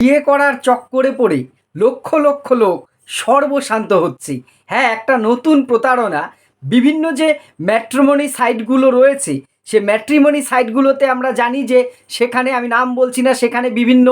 বিয়ে করার চক্করে পড়ে লক্ষ লক্ষ লোক সর্বশান্ত হচ্ছে। হ্যাঁ একটা নতুন প্রতারণা। বিভিন্ন যে ম্যাট্রিমনি সাইটগুলো রয়েছে, সে ম্যাট্রিমনি সাইটগুলোতে আমরা জানি যে সেখানে, আমি নাম বলছি না, সেখানে বিভিন্ন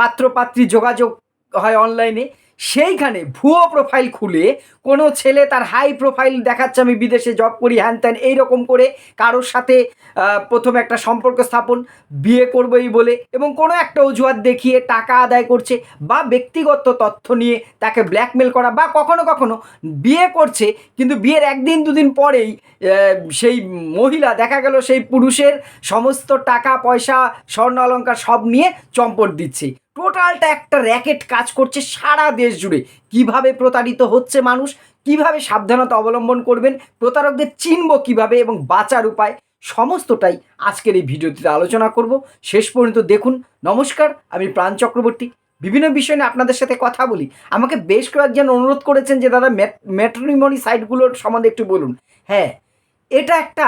পাত্রপাত্রী যোগাযোগ হয় অনলাইনে। সেইখানে ভুয়ো প্রোফাইল খুলে কোনো ছেলে তার হাই প্রোফাইল দেখাচ্ছে, আমি বিদেশে জব করি, হ্যান ত্যান, এইরকম করে কারোর সাথে প্রথমে একটা সম্পর্ক স্থাপন, বিয়ে করবই বলে এবং কোনো একটা অজুহাত দেখিয়ে টাকা আদায় করছে বা ব্যক্তিগত তথ্য নিয়ে তাকে ব্ল্যাকমেল করা বা কখনো কখনো বিয়ে করছে, কিন্তু বিয়ের একদিন দুদিন পরেই সেই মহিলা, দেখা গেল সেই পুরুষের সমস্ত টাকা, পয়সা, স্বর্ণ, অলংকার সব নিয়ে চম্পট দিচ্ছে। টোটালটা একটা র্যাকেট কাজ করছে সারা দেশ জুড়ে। কীভাবে প্রতারিত হচ্ছে মানুষ, কীভাবে সাবধানতা অবলম্বন করবেন, প্রতারকদের চিনব কীভাবে এবং বাঁচার উপায়, সমস্তটাই আজকের এই ভিডিওটিতে আলোচনা করব। শেষ পর্যন্ত দেখুন। নমস্কার, আমি প্রাণ চক্রবর্তী। বিভিন্ন বিষয় নিয়ে আপনাদের সাথে কথা বলি। আমাকে বেশ কয়েকজন অনুরোধ করেছেন যে, দাদা ম্যাট্রিমনি সাইটগুলোর সম্বন্ধে একটু বলুন। হ্যাঁ এটা একটা,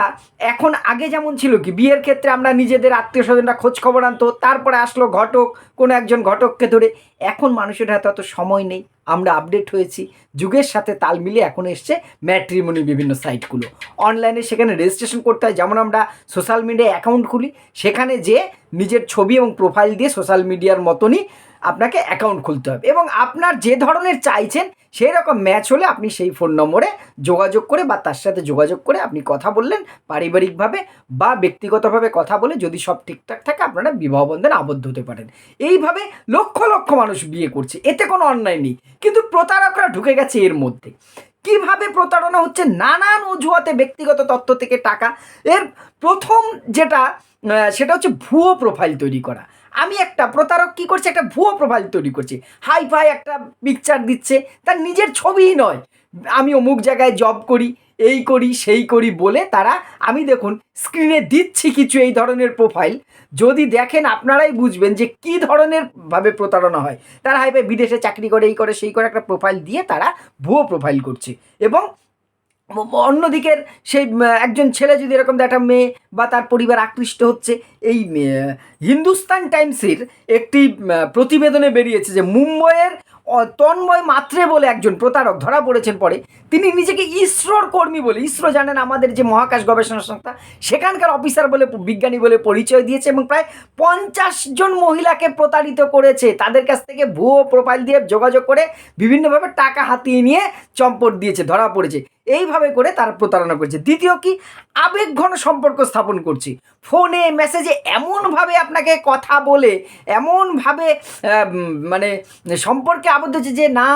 এখন আগে যেমন ছিল কি, বিয়ের ক্ষেত্রে আমরা নিজেদের আত্মীয় স্বজনরা খোঁজ খবর আনতো, তারপরে আসলো ঘটক, কোনো একজন ঘটককে ধরে। এখন মানুষের হাতে অত সময় নেই, আমরা আপডেট হয়েছি। যুগের সাথে তাল মিলিয়ে এখন এসছে ম্যাট্রিমনি বিভিন্ন সাইটগুলো অনলাইনে সেখানে রেজিস্ট্রেশন করতে হয়, যেমন আমরা সোশ্যাল মিডিয়ায় অ্যাকাউন্ট খুলি, সেখানে যে নিজের ছবি এবং প্রোফাইল দিয়ে সোশ্যাল মিডিয়ার মতনই আপনাকে অ্যাকাউন্ট খুলতে হবে এবং আপনার যে ধরনের চাইছেন সেই রকম ম্যাচ হলে আপনি সেই ফোন নম্বরে যোগাযোগ করে বা তার সাথে যোগাযোগ করে আপনি কথা বললেন পারিবারিকভাবে বা ব্যক্তিগতভাবে কথা বলে যদি সব ঠিকঠাক থাকে আপনারা বিবাহ বন্ধনে আবদ্ধ হতে পারেন। এইভাবে লক্ষ লক্ষ মানুষ বিয়ে করছে, এতে কোনো অন্যায় নেই। কিন্তু প্রতারকরা ঢুকে গেছে এর মধ্যে। কীভাবে প্রতারণা হচ্ছে? নানান অজুহাতে ব্যক্তিগত তথ্য থেকে টাকা। এর প্রথম যেটা সেটা হচ্ছে ভুয়ো প্রোফাইল তৈরি করা। আমি একটা প্রতারক কি করছে? একটা ভুয়ো প্রোফাইল তৈরি করছে। হাই ফাই একটা পিকচার দিচ্ছে। তার নিজের ছবিই নয়। আমি অমুক জায়গায় জব করি, এই করি, সেই করি বলে তারা, আমি দেখুন স্ক্রিনে দিচ্ছি কিছু এই ধরনের প্রোফাইল যদি দেখেন আপনারাই বুঝবেন যে কি ধরনের ভাবে প্রতারণা হয়। তারা হাইপে বিদেশে চাকরি করে, এই করে, সেই করে একটা প্রোফাইল দিয়ে তারা ভুয়ো প্রোফাইল করছে। এবং অন্যদিকের সেই একজন ছেলে যদি এরকম একটা মেয়ে বা তার পরিবার আকৃষ্ট হচ্ছে, এই হিন্দুস্তান টাইমসের একটি প্রতিবেদনে বেরিয়েছে যে মুম্বইয়ের তন্ময় মাত্রে বলে একজন প্রতারক ধরা পড়েছেন পরে, তিনি নিজেকে ইসরোর কর্মী বলে, ইসরো জানেন আমাদের যে মহাকাশ গবেষণা সংস্থা, সেখানকার অফিসার বলে, বিজ্ঞানী বলে পরিচয় দিয়েছে এবং প্রায় পঞ্চাশ জন মহিলাকে প্রতারিত করেছে। তাদের কাছ থেকে ভুয়ো প্রোফাইল দিয়ে যোগাযোগ করে বিভিন্নভাবে টাকা হাতিয়ে নিয়ে চম্পট দিয়েছে, ধরা পড়েছে। এইভাবে করে তারা প্রতারণা করছে। দ্বিতীয় কি? আবেগঘন সম্পর্ক স্থাপন করছি। ফোনে, মেসেজে এমনভাবে আপনাকে কথা বলে, এমনভাবে মানে সম্পর্কে আবদ্ধ হচ্ছে যে, না,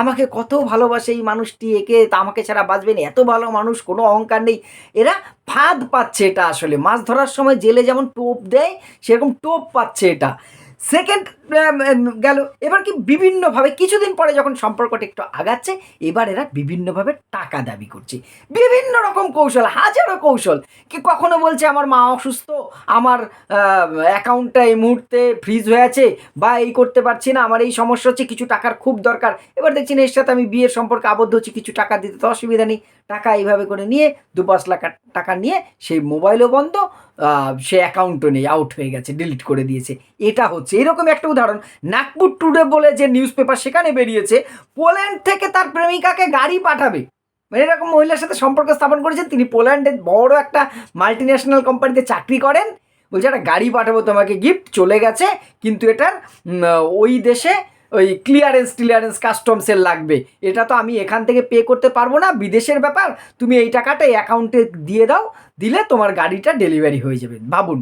আমাকে কত ভালোবাসে এই মানুষটি, একে আমাকে ছাড়া বাঁচবে না, এত ভালো মানুষ, কোনো অহংকার নেই। এরা ফাঁদ পাচ্ছে এটা আসলে। মাছ ধরার সময় জেলে যেমন টোপ দেয়, সেরকম টোপ পাচ্ছে এটা। সেকেন্ড গেল। এবার কি বিভিন্নভাবে, কিছুদিন পরে যখন সম্পর্কটা একটু আগাচ্ছে, এবার এরা বিভিন্নভাবে টাকা দাবি করছে। বিভিন্ন রকম কৌশল, হাজারো কৌশল। কি কখনো বলছে, আমার মা অসুস্থ, আমার অ্যাকাউন্টটা এই মুহূর্তে ফ্রিজ হয়ে আছে বা এই করতে পারছি না, আমার এই সমস্যা হচ্ছে, কিছু টাকার খুব দরকার। এবার দেখছি, না, এর সাথে আমি বিয়ের সম্পর্কে আবদ্ধ হচ্ছি, কিছু টাকা দিতে তো অসুবিধা নেই। টাকা এইভাবে করে নিয়ে, দু পাঁচ লাখ টাকা নিয়ে সেই মোবাইলও বন্ধ সে অ্যাকাউন্টও নেই আউট হয়ে গেছে ডিলিট করে দিয়েছে। এটা হচ্ছে, এরকম একটা উদাহরণ, নাগপুর টুডে বলে যে নিউজ পেপার সেখানে বেরিয়েছে, পোল্যান্ড থেকে তার প্রেমিকাকে গাড়ি পাঠাবে। মানে এরকম মহিলার সাথে সম্পর্ক স্থাপন করেছেন তিনি পোল্যান্ডের বড় একটা মাল্টি ন্যাশনাল কোম্পানিতে চাকরি করেন, বলছে একটা গাড়ি পাঠাবো তোমাকে গিফট চলে গেছে, কিন্তু এটার ওই দেশে ওই ক্লিয়ারেন্স ক্লিয়ারেন্স কাস্টমসের লাগবে। এটা তো আমি এখান থেকে পে করতে পারব না, বিদেশের ব্যাপার, তুমি এই টাকাটা অ্যাকাউন্টে দিয়ে দাও, দিলে তোমার গাড়িটা ডেলিভারি হয়ে যাবে। ভাবুন।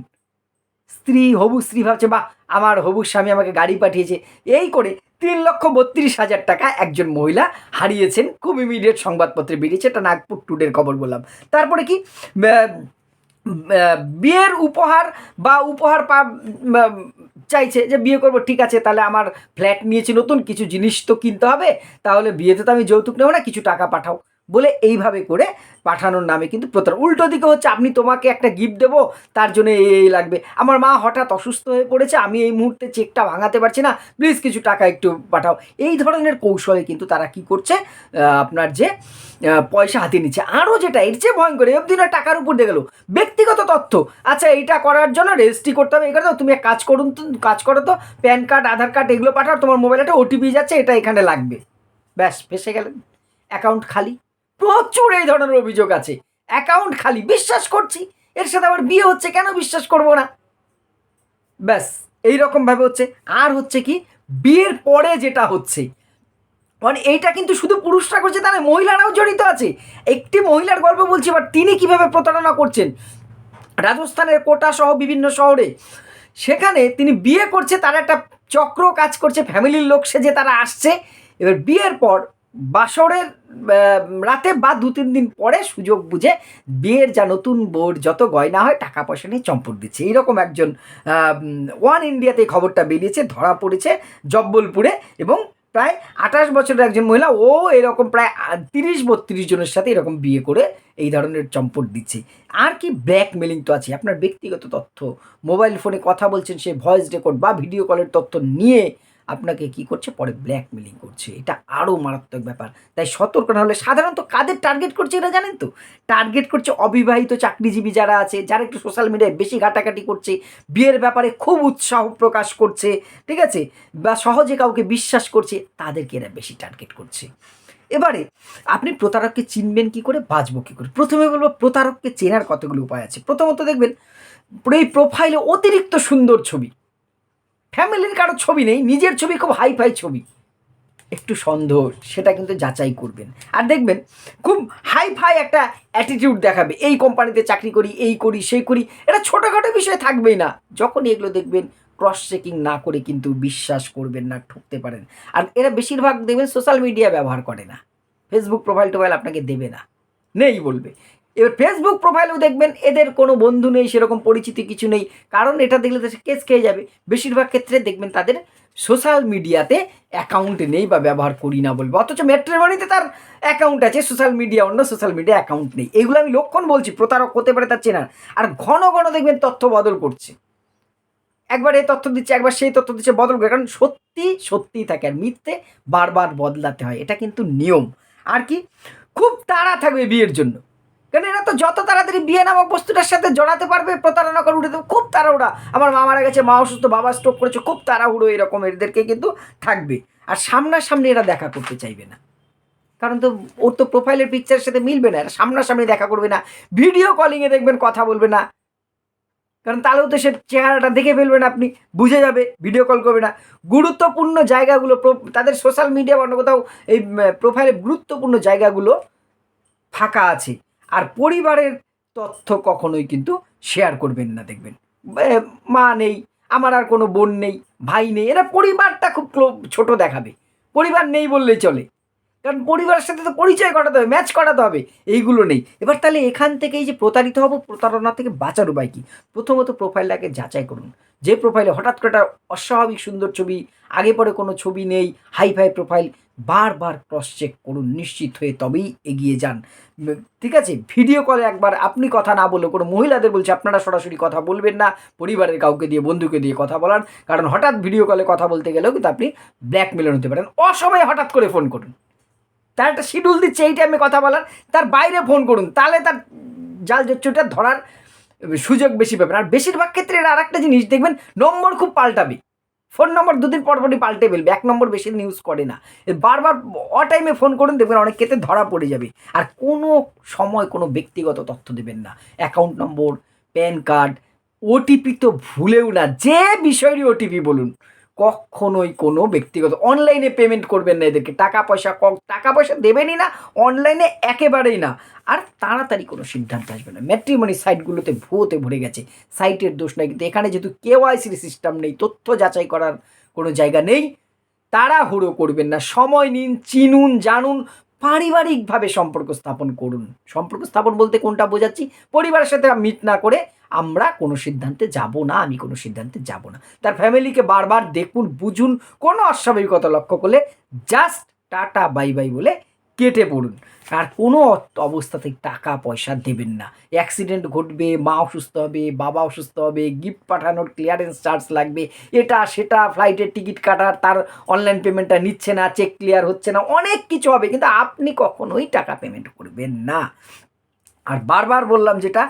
স্ত্রী, হবু স্ত্রী ভাবছে বা আমার হবু স্বামী আমাকে গাড়ি পাঠিয়েছে। এই করে তিন লক্ষ বত্রিশ হাজার টাকা একজন মহিলা হারিয়েছেন খুব ইমিডিয়েট সংবাদপত্রে বেরিয়েছে, এটা নাগপুর টুডের খবর বললাম। তারপরে কি? বিয়ের উপহার বা উপহার পা চাইছে যে বিয়ে করব, ঠিক আছে, তাহলে আমার ফ্ল্যাট নিয়েছি নতুন, কিছু জিনিস তো কিনতে হবে, তাহলে বিয়েতে তো আমি যৌতুক নেব না, কিছু টাকা পাঠাও। বলে এইভাবে করে পাঠানোর নামে কিন্তু প্রতারণা উল্টো দিকে হচ্ছে আপনি তোমাকে একটা গিফট দেবো তার জন্য এই এই লাগবে। আমার মা হঠাৎ অসুস্থ হয়ে পড়েছে আমি এই মুহূর্তে চেকটা ভাঙাতে পারছি না। প্লিজ কিছু টাকা একটু পাঠাও। এই ধরনের কৌশলে কিন্তু তারা কি করছে আপনার যে পয়সা হাতে নিচ্ছে। আরও যেটা এর চেয়ে ভয়ঙ্কর এই অবধি না টাকার উপর দিয়ে গেলো। ব্যক্তিগত তথ্য। আচ্ছা এইটা করার জন্য রেজিস্ট্রি করতে হবে হবে, তুমি এক কাজ করুন তো কাজ করো তো। প্যান কার্ড আধার কার্ড এগুলো পাঠাও তোমার মোবাইলে একটা ওটিপি যাচ্ছে এটা এখানে লাগবে। ব্যাস ফেসে গেলেন। অ্যাকাউন্ট খালি। প্রচুর এই ধরনের অভিযোগ আছে। অ্যাকাউন্ট খালি, বিশ্বাস করছি, এর সাথে আবার বিয়ে হচ্ছে, কেন বিশ্বাস করব না? ব্যাস এই রকমভাবে হচ্ছে। আর হচ্ছে কি, বিয়ের পরে যেটা হচ্ছে মানে এইটা কিন্তু শুধু পুরুষরা করছে তাহলে মহিলারাও জড়িত আছে। একটি মহিলার গল্প বলছি বাট তিনি কীভাবে প্রতারণা করছেন? রাজস্থানের কোটা সহ বিভিন্ন শহরে। সেখানে তিনি বিয়ে করছে, তার একটা চক্র কাজ করছে ফ্যামিলির লোক সেজে তারা আসছে। এবার বিয়ের পর বাসরের রাতে বা দু তিন দিন পরে সুযোগ বুঝে বিয়ের যা নতুন বোর যত গয়না হয় টাকা পয়সা নিয়ে চম্পট দিচ্ছে। এইরকম একজন ওয়ান ইন্ডিয়াতে এই খবরটা বেরিয়েছে, ধরা পড়েছে জব্বলপুরে এবং প্রায় আঠাশ বছরের একজন মহিলা, ও এরকম প্রায় তিরিশ বত্রিশ জনের সাথে এরকম বিয়ে করে এই ধরনের চম্পট দিচ্ছে। আর কি ব্ল্যাকমেলিং তো আছে। আপনার ব্যক্তিগত তথ্য, মোবাইল ফোনে কথা বলছেন সে ভয়েস রেকর্ড বা ভিডিও কলের তথ্য নিয়ে আপনাকে কি করছে? পরে ব্ল্যাকমেলিং করছে। এটা আরও মারাত্মক ব্যাপার। তাই সতর্ক না হলে সাধারণত কাদের টার্গেট করছে এটা জানেন তো? টার্গেট করছে অবিবাহিত চাকরিজীবী যারা আছে, যারা একটু সোশ্যাল মিডিয়ায় বেশি ঘাটাঘাটি করছে, বিয়ের ব্যাপারে খুব উৎসাহ প্রকাশ করছে, ঠিক আছে? বা সহজে কাউকে বিশ্বাস করছে, তাদেরকে এরা বেশি টার্গেট করছে। এবারে আপনি প্রতারককে চিনবেন কি করে? বাঁচবো কী করে? প্রথমে বলব প্রতারককে চেনার কতগুলো উপায় আছে। প্রথমত দেখবেন, এই প্রোফাইলে অতিরিক্ত সুন্দর ছবি। ফ্যামিলির কারও ছবি নেই, নিজের ছবি খুব হাই ফাই ছবি। একটু সন্দেহ, সেটা কিন্তু যাচাই করবেন। আর দেখবেন, খুব হাই ফাই একটা অ্যাটিটিউড দেখাবে, এই কোম্পানিতে চাকরি করি, এই করি, সেই করি, এটা ছোটোখাটো বিষয় থাকবেই না। যখন এগুলো দেখবেন ক্রস চেকিং না করে কিন্তু বিশ্বাস করবেন না, ঠকতে পারেন। আর এরা বেশিরভাগ দেখবেন সোশ্যাল মিডিয়া ব্যবহার করে না। ফেসবুক প্রোফাইল টোফাইল আপনাকে দেবে না। নেই বলবে। এবার ফেসবুক প্রোফাইলেও দেখবেন এদের কোনো বন্ধু নেই, সেরকম পরিচিতি কিছু নেই। কারণ এটা দেখলে তো কেস খেয়ে যাবে। বেশিরভাগ ক্ষেত্রে দেখবেন তাদের সোশ্যাল মিডিয়াতে অ্যাকাউন্ট নেই বা ব্যবহার করি না বলবে। অথচ ম্যাট্রিমনিতে তার অ্যাকাউন্ট আছে সোশ্যাল মিডিয়া অন্য সোশ্যাল মিডিয়া অ্যাকাউন্ট নেই। এগুলো আমি লক্ষণ বলছি, প্রতারক হতে পারে তার চেনার আর ঘন ঘন দেখবেন তথ্য বদল করছে। একবার এই তথ্য দিচ্ছে, একবার সেই তথ্য দিচ্ছে, বদল করে। কারণ সত্যি, সত্যিই থাকে আর মিথ্যে বারবার বদলাতে হয়। এটা কিন্তু নিয়ম। আর কি? খুব তাড়া থাকবে বিয়ের জন্য। কারণ এরা তো যত তাড়াতাড়ি বিয়ে নামক বস্তুটার সাথে জড়াতে পারবে, প্রতারণা করে উঠে খুব তাড়াহুড়া। আমার মা মারা গেছে, মা অসুস্থ, বাবা স্ট্রোক করেছে, খুব তাড়াহুড়ো এরকম এদেরকে কিন্তু থাকবে। আর সামনাসামনি এরা দেখা করতে চাইবে না। কারণ তো ওর তো প্রোফাইলের পিকচারের সাথে মিলবে না, এরা সামনাসামনি দেখা করবে না ভিডিও কলিংয়ে দেখবেন, কথা বলবে না। কারণ তাহলেও তো সে চেহারাটা দেখে ফেলবেন আপনি, বুঝে যাবে ভিডিও কল করবে না। গুরুত্বপূর্ণ জায়গাগুলো তাদের সোশ্যাল মিডিয়া বা অন্য কোথাও, এই প্রোফাইলে গুরুত্বপূর্ণ জায়গাগুলো ফাঁকা আছে। আর পরিবারের তথ্য কখনোই কিন্তু শেয়ার করবেন না, দেখবেন। মা নেই, আমার আর কোনো বোন নেই, ভাই নেই, এরা পরিবারটা খুব ছোট দেখাবে। পরিবার নেই বললেই চলে। কারণ পরিবারের সাথে তো পরিচয় করাতে হবে ম্যাচ করাতে হবে, এইগুলো নেই। এবার তাহলে এখান থেকেই যে প্রতারিত হব, প্রতারণা থেকে বাঁচার উপায় কি? প্রথমত প্রোফাইলটাকে যাচাই করুন। যে প্রোফাইলে হঠাৎ করে একটা অস্বাভাবিক সুন্দর ছবি, আগে পরে কোনো ছবি নেই হাই ফাই প্রোফাইল বারবার ক্রস চেক করুন, নিশ্চিত হয়ে তবেই এগিয়ে যান। ঠিক আছে? ভিডিও কলে একবার আপনি কথা না বলে কোনো মহিলাদের বলছে, আপনারা সরাসরি কথা বলবেন না, পরিবারের কাউকে দিয়ে, বন্ধুকে দিয়ে কথা বলান কারণ হঠাৎ ভিডিও কলে কথা বলতে গেলেও কিন্তু আপনি ব্ল্যাকমেল হতে পারেন। অসময়ে হঠাৎ করে ফোন করুন। তার একটা শিডিউল দিচ্ছে, এই টাইমে কথা বলার। তার বাইরে ফোন করুন। তাহলে তার জাল জচ্চুটা ধরার সুযোগ বেশি পাবেন। আর বেশিরভাগ ক্ষেত্রে আর একটা জিনিস, দেখবেন, নম্বর খুব পাল্টাবে। ফোন নম্বর দুদিন পর পরই পাল্টে ফেলবে, এক নম্বর বেশি দিন ইউজ করে না। বারবার অ টাইমে ফোন করুন, দেখবেন অনেক ক্ষেত্রে ধরা পড়ে যাবে। আর কোনো সময় কোনো ব্যক্তিগত তথ্য দেবেন না। Account number PAN card OTP তো ভুলেও না, যে বিষয়েরই ওটিপি বলুন। কখনোই কোনো ব্যক্তিগত অনলাইনে পেমেন্ট করবেন না এদেরকে। টাকা পয়সা টাকা পয়সা দেবেনই না অনলাইনে একেবারেই না। আর তাড়াতাড়ি কোনো সিদ্ধান্ত আসবে না। ম্যাট্রিমনি সাইটগুলোতে ভুয়োতে ভরে গেছে। সাইটের দোষ নাই। কিন্তু এখানে যেহেতু কেওয়াইসির সিস্টেম নেই, তথ্য যাচাই করার কোনো জায়গা নেই, তাড়াহুড়ো করবেন না। সময় নিন, চিনুন, জানুন, পারিবারিকভাবে সম্পর্ক স্থাপন করুন। সম্পর্ক স্থাপন বলতে কোনটা বোঝাচ্ছি? পরিবারের সাথে মিট না করে আমরা কোনো সিদ্ধান্তে যাব না, আমি কোনো সিদ্ধান্তে যাব না। তার ফ্যামিলিকে বারবার দেখুন, বুঝুন, কোনো অস্বাভাবিকতা লক্ষ্য করলে জাস্ট টাটা, বাই বাই বলে কেটে পড়ুন। আর কোনো অ- অবস্থাতেই টাকা, পয়সা দেবেন না। অ্যাক্সিডেন্ট ঘটবে, মা অসুস্থ হবে, বাবা অসুস্থ হবে গিফট পাঠানোর ক্লিয়ারেন্স চার্জ লাগবে, এটা, সেটা ফ্লাইটের টিকিট কাটার, তার অনলাইন পেমেন্টটা নিচ্ছে না চেক ক্লিয়ার হচ্ছে না, অনেক কিছু হবে। কিন্তু আপনি কখনোই টাকা পেমেন্ট করবেন না। আর বারবার বললাম যেটা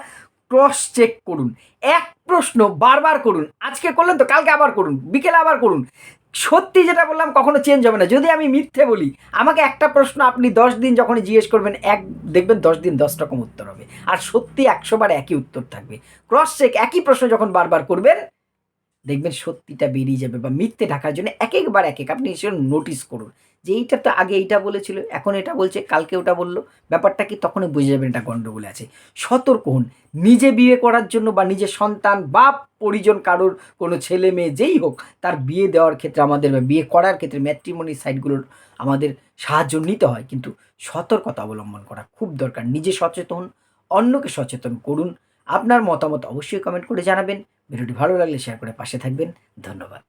ক্রস চেক করুন। এক প্রশ্ন বারবার করুন। আজকে করলেন তো, কালকে আবার করুন। বিকেলে আবার করুন। সত্যি যেটা বললাম, কখনো চেঞ্জ হবে না। যদি আমি মিথ্যে বলি, আমাকে একটা প্রশ্ন আপনি দশ দিন যখনই জিজ্ঞেস করবেন, এক, দেখবেন দশ দিন দশ রকম উত্তর হবে। আর সত্যি একশো বার একই উত্তর থাকবে। ক্রস চেক একই প্রশ্ন যখন বারবার করবেন, দেখবেন সত্যিটা বেরিয়ে যাবে বা মিথ্যে ঢাকার জন্য এক একবার এক এক আপনি এসে নোটিস করুন। যে এইটা তো আগে এইটা বলেছিল, এখন এটা বলছে, কালকে ওটা বলল। ব্যাপারটা কি তখনই বুঝে যাবেন এটা গণ্ডগোল আছে। সতর্ক হন, নিজে বিয়ে করার জন্য বা নিজের সন্তান বা পরিজন কারোর কোনো ছেলে মেয়ে যেই হোক, তার বিয়ে দেওয়ার ক্ষেত্রে আমাদের বা বিয়ে করার ক্ষেত্রে ম্যাট্রিমনি সাইটগুলোর আমাদের সাহায্য নিতে হয়। কিন্তু সতর্কতা অবলম্বন করা খুব দরকার। নিজে সচেতন, অন্যকে সচেতন করুন। আপনার মতামত অবশ্যই কমেন্ট করে জানাবেন। ভিডিওটি ভালো লাগলে শেয়ার করে পাশে থাকবেন। ধন্যবাদ।